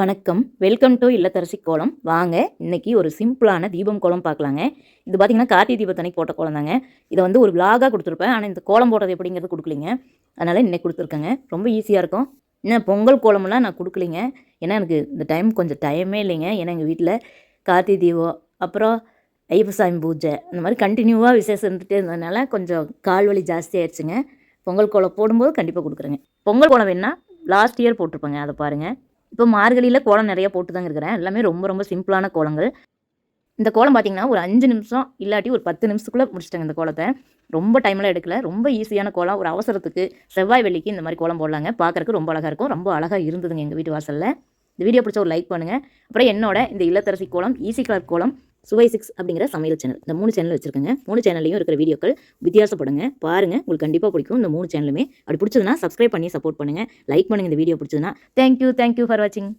வணக்கம். Welcome to இல்லத்தரசி கோலம். வாங்க இன்னைக்கு ஒரு சிம்பிளான தீபம் கோலம் பார்க்கலாங்க. இது பார்த்தீங்கன்னா கார்த்திகை தீபத்தன்னைக்கு போட்ட கோலம் தாங்க. இதை வந்து ஒரு விலாகாக கொடுத்துருப்பேன். ஆனால் இந்த கோலம் போடுறது எப்படிங்கிறது கொடுக்கலிங்க. அதனால் இன்னைக்கு கொடுத்துருக்கேங்க. ரொம்ப ஈஸியாக இருக்கும். ஏன்னா பொங்கல் கோலமெல்லாம் நான் கொடுக்கலிங்க. ஏன்னா எனக்கு இந்த டைம் கொஞ்சம் டைமே இல்லைங்க. ஏன்னா எங்கள் வீட்டில் கார்த்திகை தீபம் அப்புறம் ஐயப்பசாமி பூஜை அந்த மாதிரி கண்டினியூவாக விசேஷம் இருந்துகிட்டே இருந்ததுனால கொஞ்சம் கால் வலி ஜாஸ்தி ஆயிடுச்சுங்க. பொங்கல் கோலம் போடும்போது கண்டிப்பாக கொடுக்குறேங்க. பொங்கல் கோலம் வேணால் லாஸ்ட் இயர் போட்டிருப்பேங்க. அதை பாருங்கள் இப்போ மார்கழியில் கோலம் நிறைய போட்டு தாங்க இருக்கிறேன். எல்லாமே ரொம்ப ரொம்ப சிம்பிளான கோலங்கள். இந்த கோலம் பார்த்தீங்கன்னா ஒரு அஞ்சு நிமிஷம் இல்லாட்டி ஒரு பத்து நிமிஷத்துக்குள்ளே முடிச்சிட்டாங்க இந்த கோலத்தை. ரொம்ப டைம்லாம் எடுக்கல. ரொம்ப ஈஸியான கோலம். ஒரு அவசரத்துக்கு செவ்வாய் வெள்ளிக்கு இந்த மாதிரி கோலம் போடலாங்க. பார்க்கறக்கு ரொம்ப அழகாக இருக்கும். ரொம்ப அழகாக இருந்ததுங்க எங்கள் வீட்டு வாசலில். இந்த வீடியோ பிடிச்ச ஒரு லைக் பண்ணுங்கள் அப்புறம் என்னோட இந்த இல்லத்தரசி கோலம் ஈஸி கலர் கோலம் சுவை சிக்ஸ் அப்படிங்கிற சமையல் சேனல் இந்த மூணு சேனல் வச்சிருக்கேங்க. மூணு சேனல்லையும் இருக்கிற வீடியோக்கள் வித்தியாசப்படுங்க பாருங்க உங்களுக்கு கண்டிப்பாக பிடிக்கும். இந்த மூணு சேனலுமே அப்படி பிடிச்சதுன்னா சப்ஸ்கிரைப் பண்ணி சப்போர்ட் பண்ணுங்க. லைக் பண்ணுங்க இந்த வீடியோ பிடிச்சதுன்னா. தேங்க்யூ தேங்க்யூ ஃபார் வாட்சிங்